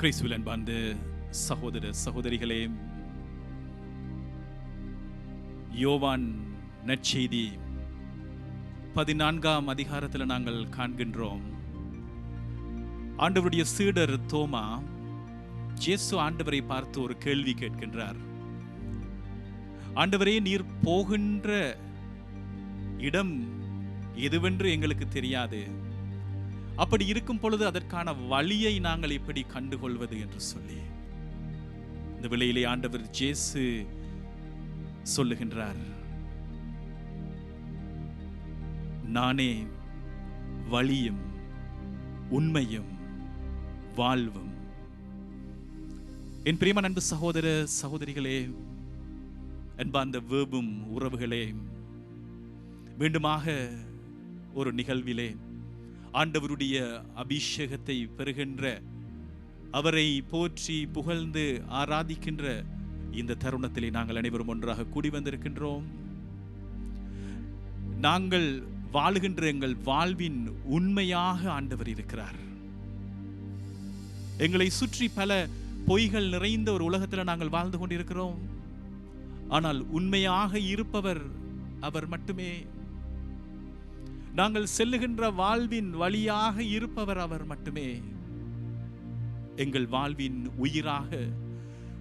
கிறிஸ்துவில் அன்பார்ந்த சகோதர சகோதரிகளே யோவான் நற்செய்தி பதினான்காம் அதிகாரத்தில் நாங்கள் காண்கின்றோம். ஆண்டவருடைய சீடர் தோமா ஜேசு ஆண்டவரை பார்த்து ஒரு கேள்வி கேட்கின்றார். ஆண்டவரே நீர் போகின்ற இடம் எதுவென்று எங்களுக்கு தெரியாது. அப்படி இருக்கும் பொழுது அதற்கான வழியை நாங்கள் எப்படி கண்டுகொள்வது என்று சொல்லி. இந்த விலையிலே ஆண்டவர் ஜேசு சொல்லுகின்றார். நானே வழியும் உண்மையும் வாழ்வும். என் பிரியம அன்பு சகோதர சகோதரிகளே அன்பார்ந்த வேபும் உறவுகளே மீண்டுமாக ஒரு நிகழ்விலே ஆண்டவருடைய அபிஷேகத்தை பெறுகின்ற அவரை போற்றி புகழ்ந்து ஆராதிக்கின்ற இந்த தருணத்திலே நாங்கள் அனைவரும் ஒன்றாக கூடி வந்திருக்கின்றோம். நாங்கள் வாழுகின்ற எங்கள் வாழ்வின் உண்மையாக ஆண்டவர் இருக்கிறார். எங்களை சுற்றி பல பொய்கள் நிறைந்த ஒரு உலகத்தில் நாங்கள் வாழ்ந்து கொண்டிருக்கிறோம். ஆனால் உண்மையாக இருப்பவர் அவர் மட்டுமே. நாங்கள் செல்லுகின்ற வாழ்வின் வழியாக இருப்பவர் அவர் மட்டுமே. எங்கள் வாழ்வின் உயிராக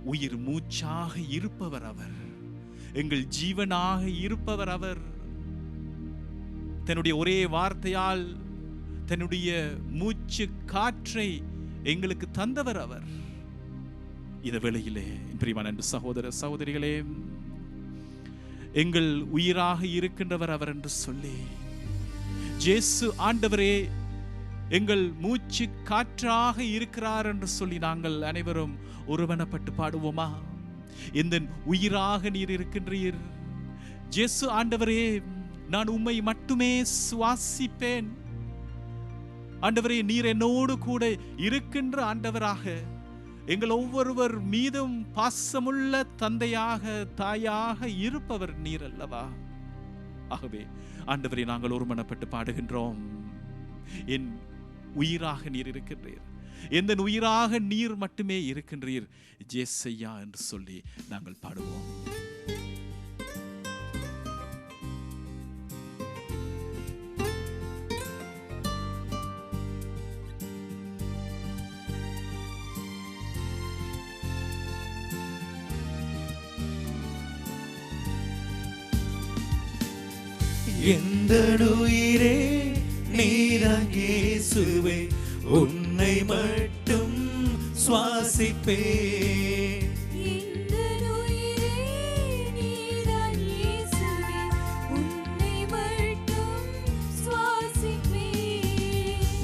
உயிர் மூச்சாக இருப்பவர் அவர். எங்கள் ஜீவனாக இருப்பவர் அவர். தன்னுடைய ஒரே வார்த்தையால் தன்னுடைய மூச்சு காற்றை எங்களுக்கு தந்தவர் அவர். இந்த வேளையிலே என் பிரியமான அன்பு சகோதர சகோதரிகளே எங்கள் உயிராக இருக்கின்றவர் அவர் என்று சொல்லி ஜேசு ஆண்டவரே எங்கள் மூச்சு காற்றாக இருக்கிறார் என்று சொல்லி நாங்கள் அனைவரும் ஒருவனப்பட்டு பாடுவோமா? இந்த உயிராக நீர் இருக்கின்றீர்? ஜேசு ஆண்டவரே நான் உம்மை மட்டுமே சுவாசிப்பேன். ஆண்டவரே நீர் என்னோடு கூட இருக்கின்ற ஆண்டவராக எங்கள் ஒவ்வொருவர் மீதும் பாசமுள்ள தந்தையாக தாயாக இருப்பவர் நீர் அல்லவா? ஆகவே ஆண்டவரை நாங்கள் ஒருமனப்பட்டு பாடுகின்றோம். என் உயிராக நீர் இருக்கின்றீர். எந்த உயிராக நீர் மட்டுமே இருக்கின்றீர். ஜேசையா என்று சொல்லி நாங்கள் பாடுவோம். எந்த உயிரே நீராகேசுவே உன்னை மட்டும் சுவாசிப்பே.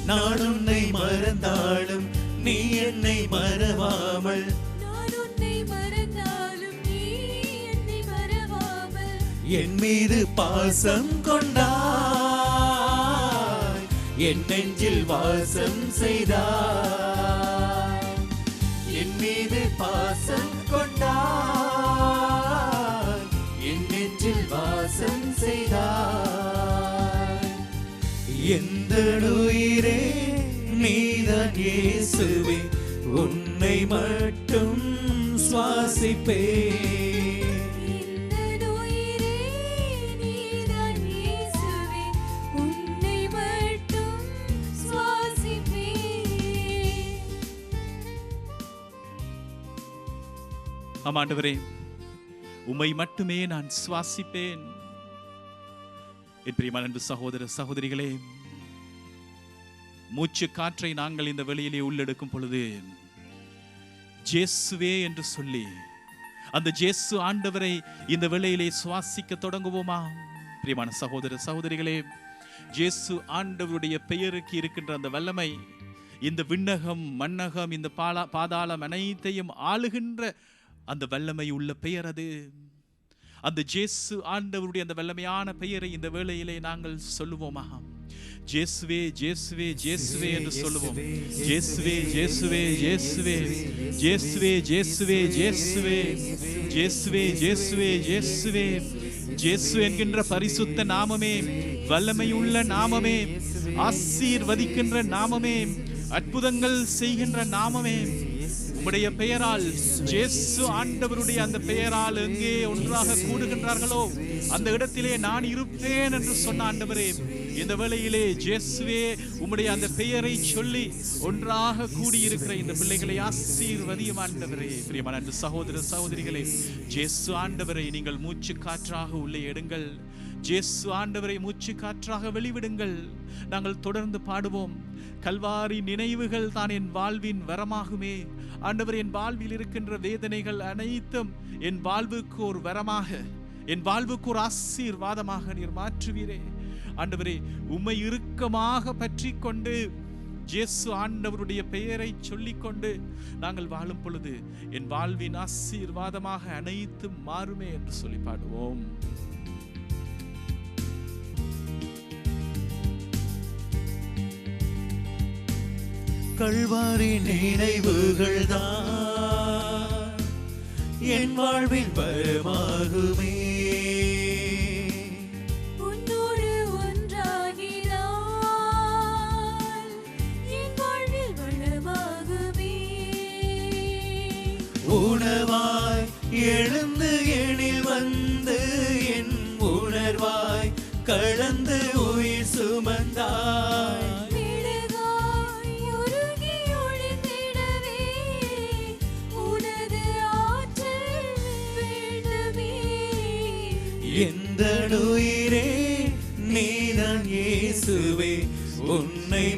நான் உன்னை மறந்தாலும் நீ என்னை மறவாமல் என் மீது பாசம் கொண்டாய். என் நெஞ்சில் வாசம் செய்தாய். என் மீது பாசம் கொண்டாய். என் நெஞ்சில் வாசம் செய்தாய். எந்த உயிரே நீதான் இயேசுவே உன்னை மட்டும் சுவாசிப்பேன். ஆமாண்டவரே உம்மை மட்டுமே நான் சுவாசிப்பேன். என் பிரியமான அன்பு சகோதர சகோதரிகளே மூச்சு காற்றை நாங்கள் இந்த வெளியிலே உள்ளெடுக்கும் பொழுது ஜேசுவே என்று சொல்லி அந்த ஜேசு ஆண்டவரை இந்த வேளையிலே சுவாசிக்க தொடங்குவோமா? பிரியமான சகோதர சகோதரிகளே ஜேசு ஆண்டவருடைய பெயருக்கு இருக்கின்ற அந்த வல்லமை இந்த விண்ணகம் மண்ணகம் இந்த பாலா பாதாளம் அனைத்தையும் ஆளுகின்ற அந்த வல்லமை உள்ள பெயர் அது. அந்த ஜேசு ஆண்டவருடைய அந்த வல்லமையான பெயரை இந்த வேளையிலே நாங்கள் சொல்லுவோமாக ஜேசுவே ஜேசுவே ஜேசுவே என்று சொல்லுவோம். ஜேசுவே ஜேசுவே ஜேசுவே ஜேசுவே ஜேசுவே ஜேசுவே ஜேசுவே ஜேசுவே ஜேசுவே. ஜேசு என்கின்ற பரிசுத்த நாமமே வல்லமையுள்ள நாமமே ஆசீர்வதிக்கின்ற நாமமே அற்புதங்கள் செய்கின்ற நாமமே உம்முடைய பெயரால் ஜேசு ஆண்டவருடைய அந்த பெயரால் எங்கே ஒன்றாக கூடுகின்றார்களோ அந்த இடத்திலே நான் இருப்பேன் என்று சொன்ன ஆண்டவரே இந்த வேளையிலே ஜேசுவே உம்முடைய அந்த பெயரை சொல்லி ஒன்றாக கூடியிருக்கிற இந்த பிள்ளைகளை ஆசீர்வதியும் ஆண்டவரே. பிரியமான அன்று சகோதர சகோதரிகளே ஜேசு ஆண்டவரை நீங்கள் மூச்சு காற்றாக உள்ளே எடுங்கள். ஜேசு ஆண்டவரை மூச்சு காற்றாக வெளிவிடுங்கள். நாங்கள் தொடர்ந்து பாடுவோம். கல்வாரி நினைவுகள் தான் என் வாழ்வின் வரமாகுமே. ஆண்டவர் என் வாழ்வில் இருக்கின்ற வேதனைகள் அனைத்தும் என் வாழ்வுக்கு ஒரு வரமாக என் வாழ்வுக்கு ஒரு ஆசீர்வாதமாக நீர் மாற்றுவீரே. ஆண்டவரே உம்மை இறுக்கமாக பற்றி கொண்டு ஜேசு ஆண்டவருடைய பெயரை சொல்லிக்கொண்டு நாங்கள் வாழும் பொழுது என் வாழ்வின் ஆசீர்வாதமாக அனைத்தும் மாறுமே என்று சொல்லி பாடுவோம். கல்வாரி நினைவுகள் தான் என் வாழ்வில் பரமாகுமே.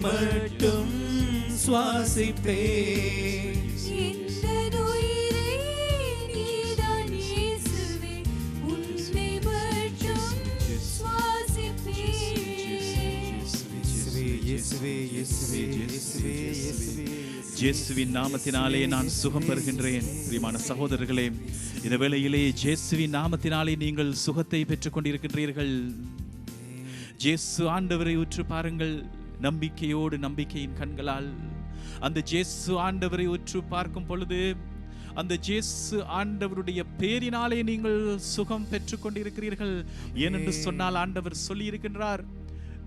மட்டும் சுவாசிப்பே ஜேசுவின் நாமத்தினாலே நான் சுகம் பெறுகின்றேன். பிரியமான சகோதரர்களே இந்த வேளையிலே ஜேசுவின் நாமத்தினாலே நீங்கள் சுகத்தை பெற்றுக் கொண்டிருக்கின்றீர்கள் ஜேசு ஆண்டவரை உற்று பாருங்கள். நம்பிக்கையோடு நம்பிக்கையின் கண்களால். அந்த ஜேசு ஆண்டவரை உற்று பார்க்கும் பொழுது அந்த ஜேசு ஆண்டவருடைய பேரினாலே நீங்கள் சுகம் பெற்றுக் கொண்டிருக்கிறீர்கள் ஏனென்று சொன்னால் ஆண்டவர் சொல்லி இருக்கின்றார்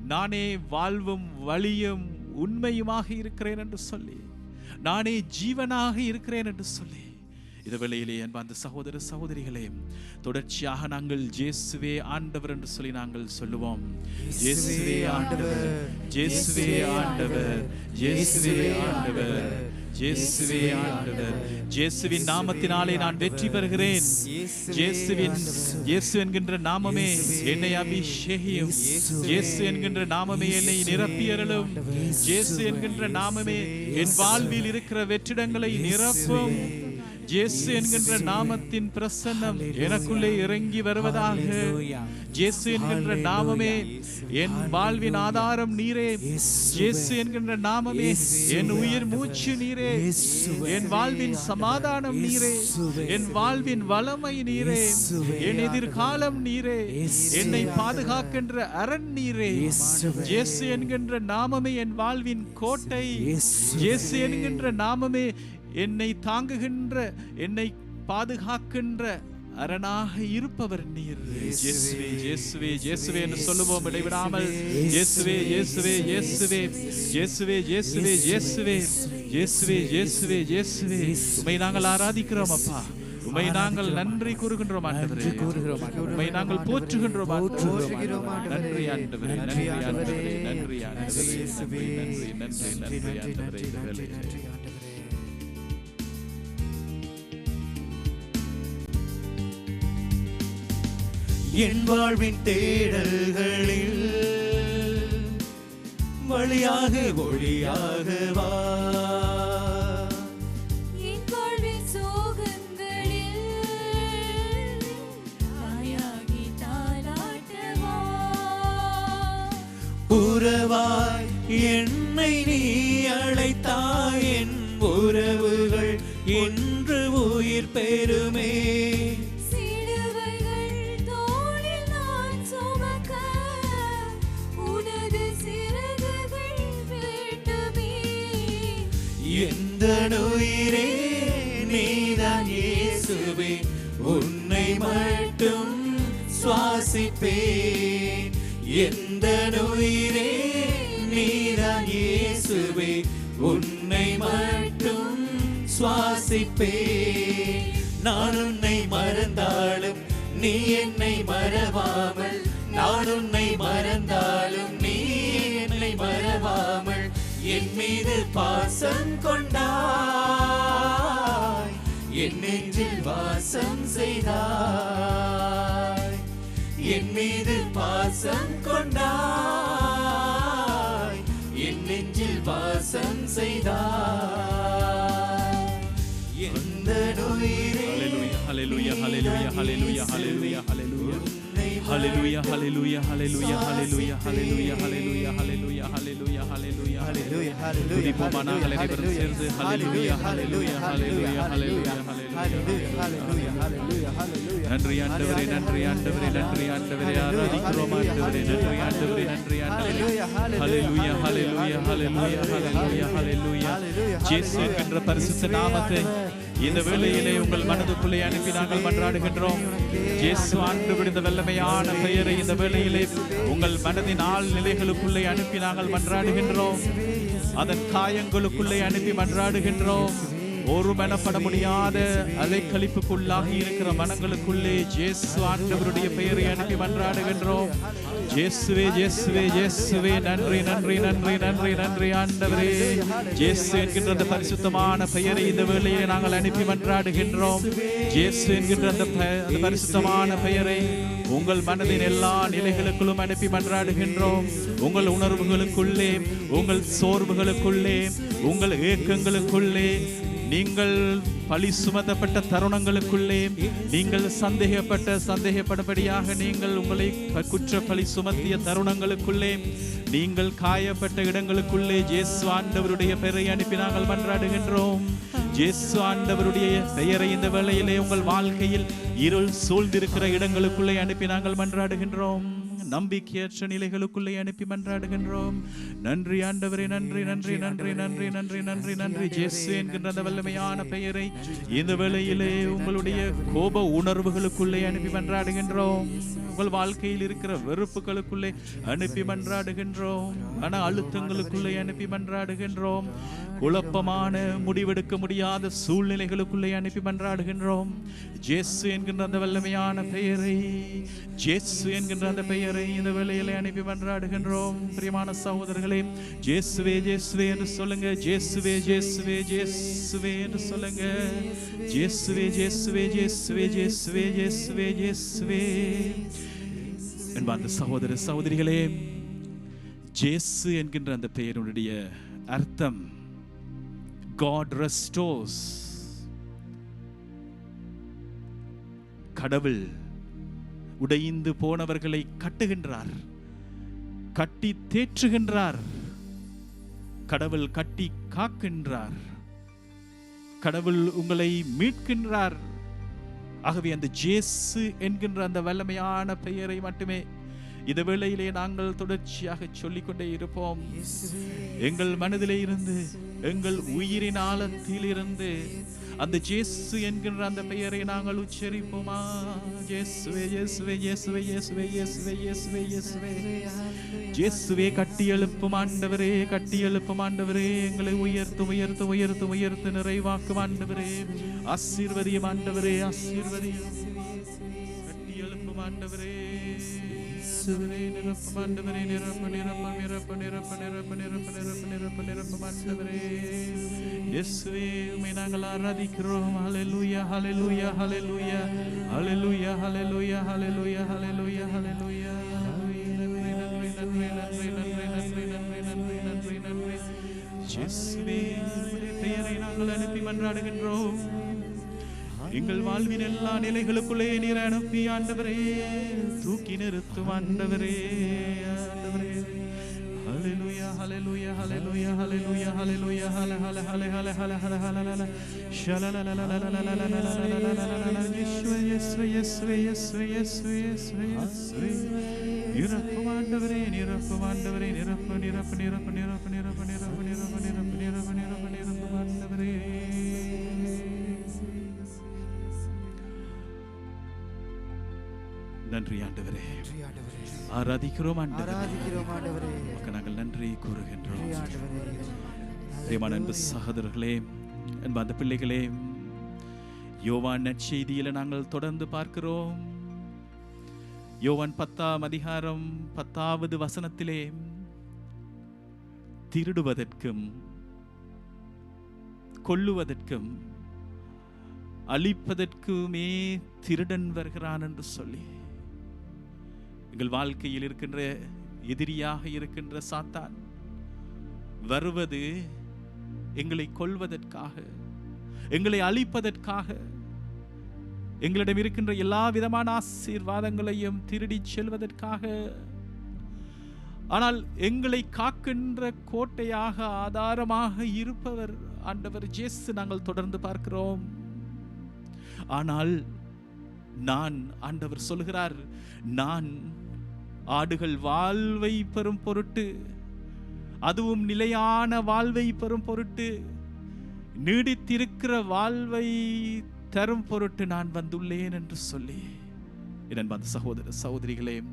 நானே வாழ்வும் வழியும் உண்மையுமாக இருக்கிறேன் என்று சொல்லி நானே ஜீவனாக இருக்கிறேன் என்று சொல்லி இந்த வேளையிலே அன்பார்ந்த சகோதர சகோதரிகளே தொடர்ச்சியாக நாங்கள் ஜேசுவே ஆண்டவர் என்று சொல்லி நாங்கள் சொல்லுவோம். ஜேசுவே ஆண்டவர் ஜேசுவே ஆண்டவர் ஜேசுவே ஆண்டவர் ஜேசுவே ஆண்டவர் ஜேசுவின் நாமத்தினாலே நான் வெற்றி பெறுகிறேன். ஜேசுவின் இயேசு என்கின்ற நாமமே என்னை அபிஷேகியும். இயேசு என்கின்ற நாமமே என்னை நிரப்பியறலும் ஜேசு என்கின்ற நாமமே என் வாழ்வில் இருக்கிற வெற்றிடங்களை நிரப்பும். ஜேசு என்கின்ற நாமத்தின் பிரசன்னம் எனக்குள்ளே இறங்கி வருவதாக. ஜேசு என்கின்ற நாமமே என் வாழ்வின் ஆதாரம் நீரே. ஜேசு என்கின்ற நாமமே என் உயிர் மூச்சு நீரே. என் வாழ்வின் சமாதானம் நீரே. என் வாழ்வின் வளமை நீரே. என் எதிர்காலம் நீரே. என்னை பாதுகாக்கின்ற அரண் நீரே. ஜேசு என்கின்ற நாமமே என் வாழ்வின் கோட்டை. ஜேசு என்கின்ற நாமமே என்னை தாங்குகின்ற என்னை பாதுகாக்கின்ற அரணாக இருப்பவர் நீர். இயேசுவே இயேசுவே இயேசுவே என்று சொல்லுவோம் இடைவிடாமல். இயேசுவே இயேசுவே இயேசுவே இயேசுவே இயேசுவே இயேசுவே இயேசுவே இயேசுவே இயேசுவே உம்மை நாங்கள் ஆராதிக்கிறோம் அப்பா. உம்மை நாங்கள் நன்றி கூறுகின்றோம் ஆண்டவரே. உம்மை நாங்கள் போற்றுகின்றோம் ஆண்டவரே. நன்றி ஆண்டவரே. நன்றி ஆண்டவரே. நன்றி ஆண்டவரே. நன்றி நன்றி நன்றி நன்றி ஆண்டவரே. என் வாழ்வின் தேடல்களில். வழியாக ஒளியாக வா. உறவாய் என்னை நீ எனதனுயிரே நீதான் இயேசுவே. உன்னை மட்டும் சுவாசிப்பேன் எந்த நுயிரே நீதான் இயேசுவே. உன்னை மட்டும் சுவாசிப்பேன் நான் உன்னை மறந்தாலும் நீ என்னை மறவாமல் நான் உன்னை மறந்தால் என் மீது பாசம் கொண்டாய். என் நெஞ்சில் வாசம் செய்தாய். என் மீது பாசம் கொண்டாய். என் நெஞ்சில் வாசம் செய்தாய். எந்த நோயிலே ஹalleluya hallelujah hallelujah hallelujah Hallelujah, hallelujah, hallelujah, hallelujah, hallelujah, hallelujah, hallelujah, hallelujah, hallelujah, hallelujah, hallelujah, துதிப்போமான அனைவரும் சேர்ந்து hallelujah, hallelujah, hallelujah, hallelujah, hallelujah, hallelujah, hallelujah, hallelujah, நன்றி ஆண்டவரே நன்றி ஆண்டவரே நன்றி ஆண்டவரே ஆராதிக்கிறோம் ஆண்டவரே நன்றி ஆண்டவரே நன்றி ஆண்டவரே hallelujah, hallelujah, hallelujah, hallelujah, hallelujah, இயேசு என்ற பரிசுத்த நாமத்தை இந்த வேலையிலே உங்கள் மனதுக்குள்ளே அனுப்பி நாங்கள் மன்றாடுகின்றோம். இயேசு ஆண்டு விடுத்த வல்லமையான பெயரை இந்த வேலையிலே உங்கள் மனதின் ஆள் நிலைகளுக்குள்ளே அனுப்பி நாங்கள் மன்றாடுகின்றோம். அதன் காயங்களுக்குள்ளே அனுப்பி மன்றாடுகின்றோம். ஒரு மனப்பட முடியாத அலைக்கழிப்புக்குள்ளாகி இருக்கிற மனங்களுக்குள்ளே ஜேசு ஆண்டவருடைய பெயரை அனுப்பி மன்றாடுகின்றோம். இயேசுவே இயேசுவே இயேசுவே நன்றி நன்றி நன்றி நன்றி நன்றி ஆண்டவரே. இயேசு என்கின்ற அந்த பரிசுத்தமான பெயரை இந்த வேலையை நாங்கள் அனுப்பி மன்றாடுகின்றோம். இயேசு என்கின்ற அந்த பரிசுத்தமான பெயரை உங்கள் மனதின் எல்லா நிலைகளுக்குள்ளும் அனுப்பி மன்றாடுகின்றோம். உங்கள் உணர்வுகளுக்குள்ளே உங்கள் சோர்வுகளுக்குள்ளே உங்கள் ஏக்கங்களுக்குள்ளே நீங்கள் பழி சுமத்தப்பட்ட தருணங்களுக்குள்ளே நீங்கள் சந்தேகப்பட்ட சந்தேகப்படும்படியாக நீங்கள் உங்களை குற்ற பழி சுமத்திய தருணங்களுக்குள்ளே நீங்கள் காயப்பட்ட இடங்களுக்குள்ளே ஜேசு ஆண்டவருடைய பெயரை அனுப்பி நாங்கள் மன்றாடுகின்றோம். ஜேசு ஆண்டவருடைய பெயரை இந்த வேளையிலே உங்கள் வாழ்க்கையில் இருள் சூழ்ந்திருக்கிற இடங்களுக்குள்ளே அனுப்பி நாங்கள் மன்றாடுகின்றோம். நம்பிக்கையற்ற நிலைகளுக்குள்ளே அனுப்பி மன்றாடுகின்றோம். நன்றி ஆண்டவரே நன்றி நன்றி நன்றி நன்றி நன்றி நன்றி நன்றி. ஜெஸ்ஸு என்கின்ற அந்த வல்லமையான பெயரை இந்த வேளையிலே உங்களுடைய கோப உணர்வுகளுக்குள்ளே அனுப்பி மன்றாடுகின்றோம். உங்கள் வாழ்க்கையில் இருக்கிற வெறுப்புகளுக்குள்ளே அனுப்பி மன்றாடுகின்றோம். மன அழுத்தங்களுக்குள்ளே அனுப்பி மன்றாடுகின்றோம். குழப்பமான முடிவெடுக்க முடியாத சூழ்நிலைகளுக்குள்ளே அனுப்பி மன்றாடுகின்றோம். ஜேசு என்கின்ற அந்த வல்லமையான பெயரை ஜேசு என்கின்ற அந்த பெயர் ஊழியரை இந்த வேலையிலே அனுப்பி மன்றாடுகின்றோம். பிரியமான சகோதரர்களே ஜேசுவே ஜேசுவே என்று சொல்லுங்க. ஜேசுவே ஜேசுவே ஜேசுவே என்று சொல்லுங்க. ஜேசுவே ஜேசுவே ஜேசுவே ஜேசுவே ஜேசுவே ஜேசுவே. என்ப அந்த சகோதர சகோதரிகளே ஜேசு என்கின்ற அந்த பெயருடைய அர்த்தம் காட் ரெஸ்டோஸ் கடவுள் உடைந்து போனவர்களை கட்டுகின்றார் கட்டி தேற்றுகின்றார் கடவுள் கட்டி காக்கின்றார் கடவுள் உங்களை மீட்கின்றார். ஆகவே அந்த ஜேசு என்கின்ற அந்த வல்லமையான பெயரை மட்டுமே இது வேளையிலே நாங்கள் தொடர்ச்சியாக சொல்லிக்கொண்டே இருப்போம். எங்கள் மனதிலே இருந்து எங்கள் உயிரின் ஆழத்திலிருந்து அந்த ஜேசு என்கின்ற அந்த பெயரை நாங்கள் உச்சரிப்போமா? ஜேசுவே ஜேசுவே ஜேசுவே ஜேசுவே ஜேசுவே ஜேசுவே ஜேசுவே. ஜேசுவே கட்டி எழுப்பும் ஆண்டவரே கட்டி எழுப்பும் ஆண்டவரே. எங்களை உயர்த்து உயர்த்து உயர்த்து உயர்த்து நிறைவாக்கும் ஆண்டவரே. ஆசீர்வதியம் ஆண்டவரே ஆசீர்வதியம். கட்டி எழுப்பும் ஆண்டவரே. இயேசுவே உமை நாங்கள் ஆராதிக்கிறோம் ஹalleluya ஹalleluya ஹalleluya ஹalleluya ஹalleluya ஹalleluya ஹalleluya ஹalleluya இயேசுவே பெயரை நாங்கள் அனுப்பி மன்றாடுகின்றோம் எங்கள் வாழ்வின் எல்லா நிலைகளுக்குள்ளே நீர் அனுப்பி ஆண்டவரே தூக்கி நிறுத்தும் ஆண்டவரே ஆண்டவரே Hallelujah, hallelujah, hallelujah, hallelujah, hallelujah, hallelujah, hallelujah, hallelujah, hallelujah, hallelujah, hallelujah, ஆராதிக்கிறோம் ஆண்டவரே. ஆராதிக்கிறோம் ஆண்டவரே. நாங்கள் நன்றி கூறுகின்றோம். நன்றி பிரியமான அன்பு சகோதரர்களே அன்பார்ந்த பிள்ளைகளே யோவான் நற்செய்தியில நாங்கள் தொடர்ந்து பார்க்கிறோம். யோவான் பத்தாம் அதிகாரம் பத்தாவது வசனத்திலே திருடுவதற்கும் கொல்லுவதற்கும் அழிப்பதற்குமே திருடன் வருகிறான் என்று சொல்லி. எங்கள் வாழ்க்கையில் இருக்கின்ற எதிரியாக இருக்கின்ற சாத்தான் வருவது எங்களை கொல்வதற்காக எங்களை அழிப்பதற்காக எங்களிடம் இருக்கின்ற எல்லா விதமான ஆசீர்வாதங்களையும் திருடிச் செல்வதற்காக. ஆனால் எங்களை காக்கின்ற கோட்டையாக ஆதாரமாக இருப்பவர் ஆண்டவர் ஜேசு நாங்கள் தொடர்ந்து பார்க்கிறோம். ஆனால் நான் ஆண்டவர் சொல்கிறார் நான் ஆடுகள் வாழ்வை பெறும் பொருட்டு அதுவும் நிலையான வாழ்வை பெறும் பொருட்டு நீடித்திருக்கிற வாழ்வை தரும் பொருட்டு நான் வந்துள்ளேன் என்று சொல்லி. என் அந்த சகோதர சகோதரிகளே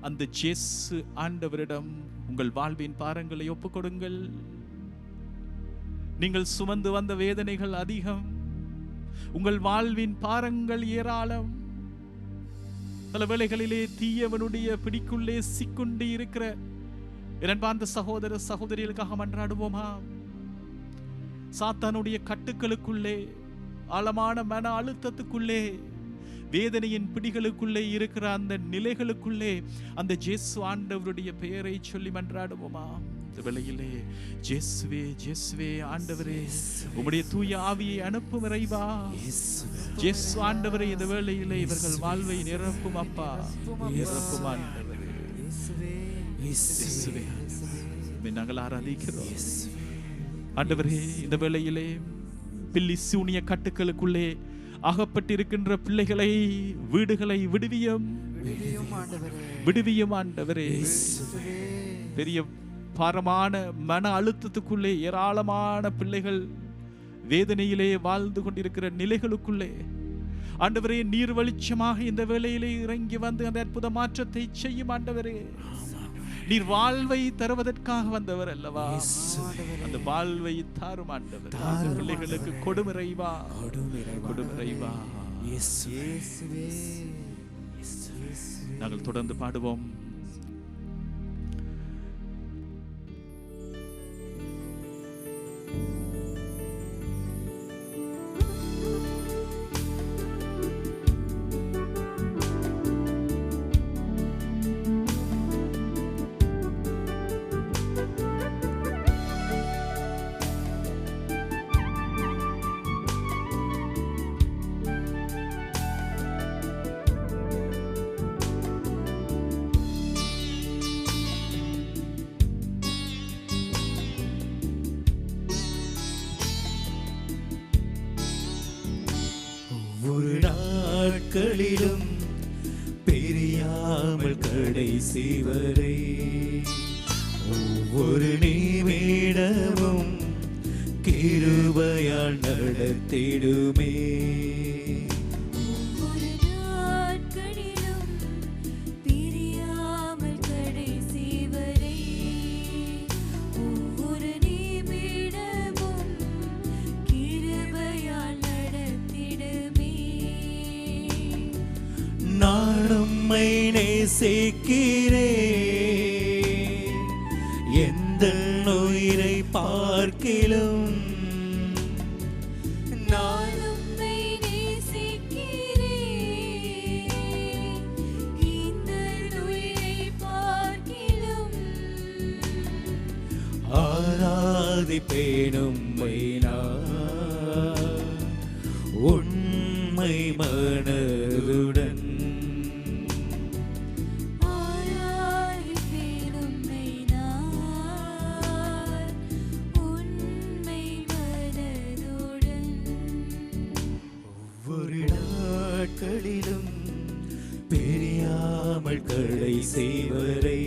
அந்த ஜேசு ஆண்டவரிடம் உங்கள் வாழ்வின் பாரங்களை ஒப்புக்கொடுங்கள். நீங்கள் சுமந்து வந்த வேதனைகள் அதிகம். உங்கள் வாழ்வின் பாரங்கள் ஏராளம். பல வேளைகளிலே தீயவனுடைய பிடிக்குள்ளே சிக்குண்டு இருக்கிற இரண்டாந்த சகோதர சகோதரிகளுக்காக மன்றாடுவோமா? சாத்தானுடைய கட்டுக்களுக்குள்ளே ஆழமான மன அழுத்தத்துக்குள்ளே வேதனையின் பிடிகளுக்குள்ளே இருக்கிற அந்த நிலைகளுக்குள்ளே அந்த ஜேசு ஆண்டவருடைய பெயரை சொல்லி மன்றாடுவோமா? இந்த வேளையிலே ஜேசுவே ஜேசுவே ஆண்டவரே உம்முடைய தூய ஆவியை அனுப்பும் இறைவா. ஜேசு ஆண்டவரே இந்த வேளையிலே இவர்கள் வாழ்வை நிரப்பும் அப்பா. நிரப்பும் ஆண்டவரே. நாங்கள் ஆராதிக்கிறோம். ஆண்டவரே இந்த வேளையிலே பில்லி சூனிய கட்டுக்களுக்குள்ளே அகப்பட்டிருக்கின்ற பிள்ளைகளை வீடுகளை விடுவியும். விடுவியும் ஆண்டவரே. பெரிய பாரமான மன அழுத்தத்துக்குள்ளே ஏராளமான பிள்ளைகள் வேதனையிலே வாழ்ந்து கொண்டிருக்கிற நிலைகளுக்குள்ளே. ஆண்டவரே நீர் வெளிச்சமாக இந்த வேளையிலே இறங்கி வந்து அந்த அற்புத மாற்றத்தை செய்யும் ஆண்டவரே. நீர் வாழ்வை தருவதற்காக வந்தவர் அல்லவா? அந்த வாழ்வை தாரும் ஆண்டவர். பிள்ளைகளுக்கு கொடுமிறைவா கொடுமிறைவா நாங்கள் தொடர்ந்து பாடுவோம். ഒരു നിമിടവും കിരുപയാൽ നടത്തിടുമേ. நான் உண்மை மனதுடன் நாட்களிலும் பிரியாமல் கடைசி வரை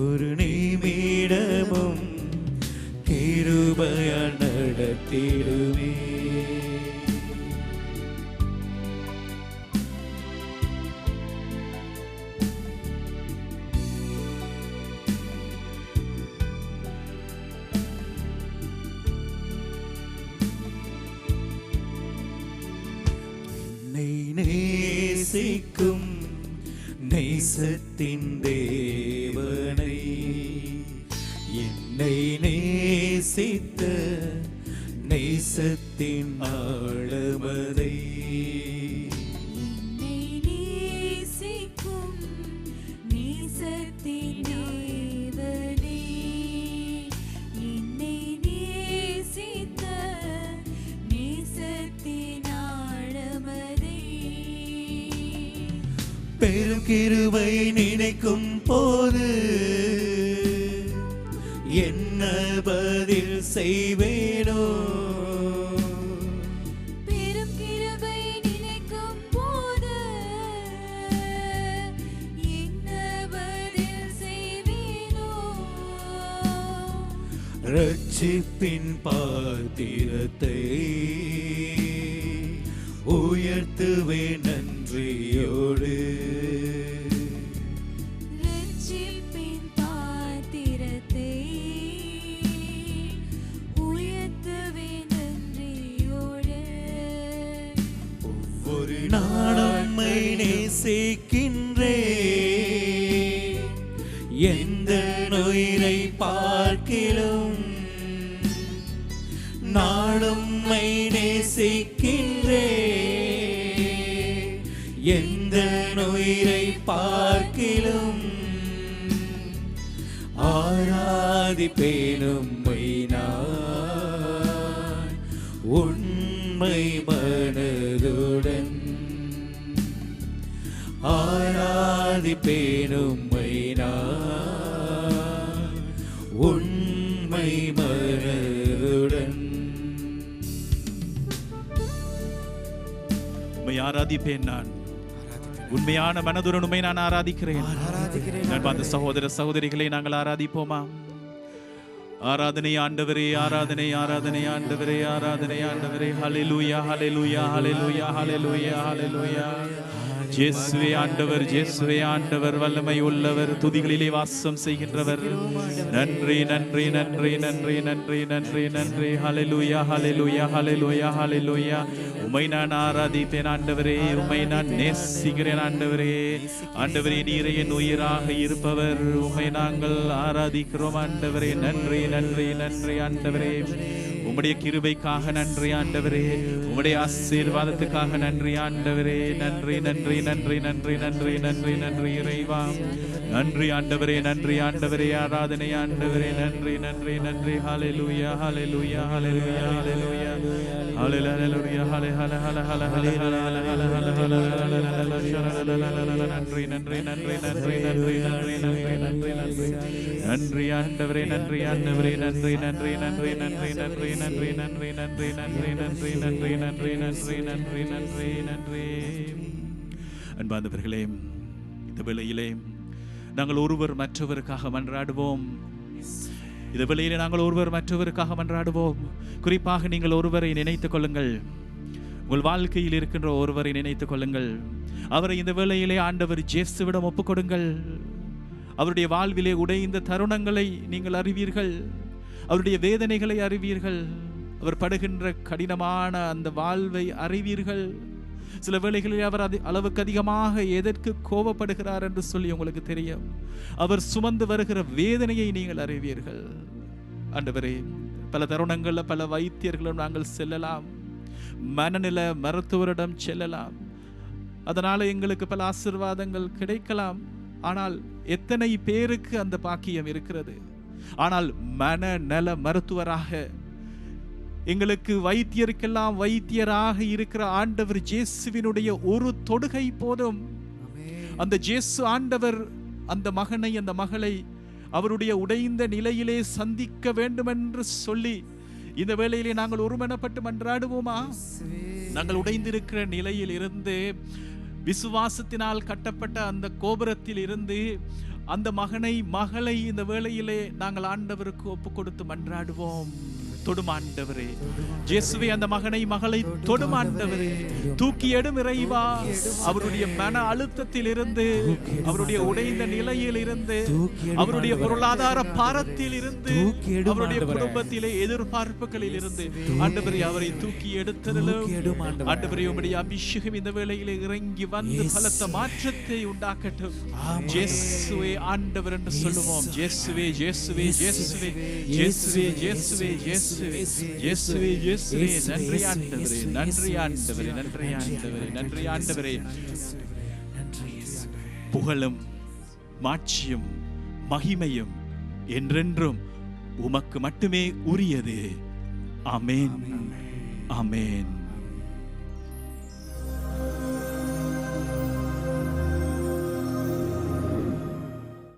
ஒரு கிருபைய நடத்திடுவே நேசிக்கும் நேசத்தின் தேவனை என் என்னை நேசித்த நேசத்தின் ஆழமதை ரட்சிப்பின் பாத்திரத்தை உயர்த்துவே நன்றியோடு. நாடம்மை நேசிக்கின்றே எந்த நோயினை பார்க்கிறோம் ஆராதிப்பேனும் நான் உண்மை மனதுடன் ஆராதிப்பேனும் நான் உண்மை மனதுடன் உண்மை ஆராதிப்பேன் நான். உண்மையான மனதுடன் உண்மை நான் ஆராதிக்கிறேன். நண்பார்ந்த சகோதர சகோதரிகளை நாங்கள் ஆராதிப்போமா? ஆராதனை ஆண்டவரே ஆராதனை ஆராதனை ஆண்டவரே ஆராதனை ஆண்டவரே. ஹalleluya ஹalleluya ஹalleluya ஹalleluya ஹalleluya இயேசுவே ஆண்டவர் இயேசுவே ஆண்டவர் வல்லமை உள்ளவர் துதிகளிலே வாசம் செய்கின்றவர். நன்றி நன்றி நன்றி நன்றி நன்றி நன்றி நன்றி ஹalleluya ஹalleluya ஹalleluya ஹalleluya உமை நான் ஆராதித்தேன் ஆண்டவரே. உமை நான் நேசிக்கிறேன் ஆண்டவரே. ஆண்டவரே நீரே என் உயிராக இருப்பவர். உமை நாங்கள் ஆராதிக்கிறோம் ஆண்டவரே. நன்றி நன்றி நன்றி ஆண்டவரே. உம்முடைய கிருபைக்காக நன்றி ஆண்டவரே. உம்முடைய ஆசீர்வாதத்துக்காக நன்றி ஆண்டவரே. நன்றி நன்றி நன்றி நன்றி நன்றி நன்றி நன்றி இறைவா. நன்றி ஆண்டவரே நன்றி ஆண்டவரே ஆராதனை ஆண்டவரே நன்றி நன்றி நன்றி ஹாலே ஹalleluya ஹாலே ஹalleluya ஹாலே ஹalleluya ஹாலே நன்றி நன்றி நன்றி நன்றி நன்றி நன்றி நன்றி நன்றி நன்றி நன்றி ஆண்டவரே நன்றி ஆண்டவரே நன்றி நன்றி நன்றி நன்றி நன்றி நன்றி நன்றி நன்றி நன்றி நன்றி நன்றி நன்றி நன்றி நன்றி நன்றி நன்றி அன்பாந்தவர்களே இந்த வேளையிலே நாங்கள் ஒருவர் மற்றவருக்காக மன்றாடுவோம். இந்த வேளையிலே நாங்கள் ஒருவர் மற்றவருக்காக மன்றாடுவோம். குறிப்பாக நீங்கள் ஒருவரை நினைத்துக் கொள்ளுங்கள். உங்கள் வாழ்க்கையில் இருக்கின்ற ஒருவரை நினைத்துக் கொள்ளுங்கள். அவரை இந்த வேளையிலே ஆண்டவர் ஜேசுவிடம் ஒப்புக் கொடுங்கள் அவருடைய வாழ்விலே உடைந்த தருணங்களை நீங்கள் அறிவீர்கள். அவருடைய வேதனைகளை அறிவீர்கள். அவர் படுகின்ற கடினமான அந்த வாழ்வை அறிவீர்கள். சில வேளைகளில் அவர் அது அளவுக்கு அதிகமாக எதற்கு கோபப்படுகிறார் என்று சொல்லி உங்களுக்கு தெரியும். அவர் சுமந்து வருகிற வேதனையை நீங்கள் அறிவீர்கள். ஆண்டவரே பல தருணங்களில் பல வைத்தியர்களும் நாங்கள் செல்லலாம். மனநில மருத்துவரிடம் செல்லலாம். அதனால் எங்களுக்கு பல ஆசிர்வாதங்கள் கிடைக்கலாம். ஆனால் எத்தனை பேருக்கு அந்த பாக்கியம் இருக்கிறது? ஆனால் மனநல மருத்துவராக எங்களுக்கு வைத்தியருக்கெல்லாம் வைத்தியராக இருக்கிற ஆண்டவர் ஜேசுவினுடைய ஒரு தொடுகை போதும். அந்த ஜேசு ஆண்டவர் அந்த மகனை அந்த மகளை அவருடைய உடைந்த நிலையிலே சந்திக்க வேண்டும் என்று சொல்லி இந்த வேளையிலே நாங்கள் ஒருமனப்பட்டு மன்றாடுவோமா? நாங்கள் உடைந்திருக்கிற நிலையில் இருந்து விசுவாசத்தினால் கட்டப்பட்ட அந்த கோபுரத்தில் இருந்து அந்த மகனை மகளை இந்த வேளையிலே நாங்கள் ஆண்டவருக்கு ஒப்பு கொடுத்து மன்றாடுவோம். தொடுமாண்டவரே. இயேசுவை அந்த மகனை மகளை தொடுமாண்டவரே. தூக்கி எடும் இறைவா. அவருடைய மன அழுத்தத்தில் இருந்து அவருடைய உடைந்த நிலையில் இருந்து அவருடைய பொருளாதார பாரத்தில் இருந்து அவருடைய குடும்பத்திலே எதிர்பார்ப்புகளில் இருந்து ஆண்டவரே அவரை தூக்கி எடுத்ததிலும் ஆண்டவரே. ஆண்டவரே அபிஷேகம் இந்த வேளையிலே இறங்கி வந்து பலத்த மாற்றத்தை உண்டாக்கட்டும். ஜேசுவே ஆண்டவர் என்று சொல்லுவோம். ஜேசுவே ஜேசுவே ஜேசுவே ஜேசுவே ஜேசுவே இயேசுவே இயேசுவே இயேசுவே இயேசுவே நன்றி ஆண்டவரே நன்றி ஆண்டவரே நன்றி ஆண்டவரே நன்றி ஆண்டவரே. புகழும் மாட்சியும் மகிமையும் என்றென்றும் உமக்கு மட்டுமே உரியது ஆமென் ஆமென்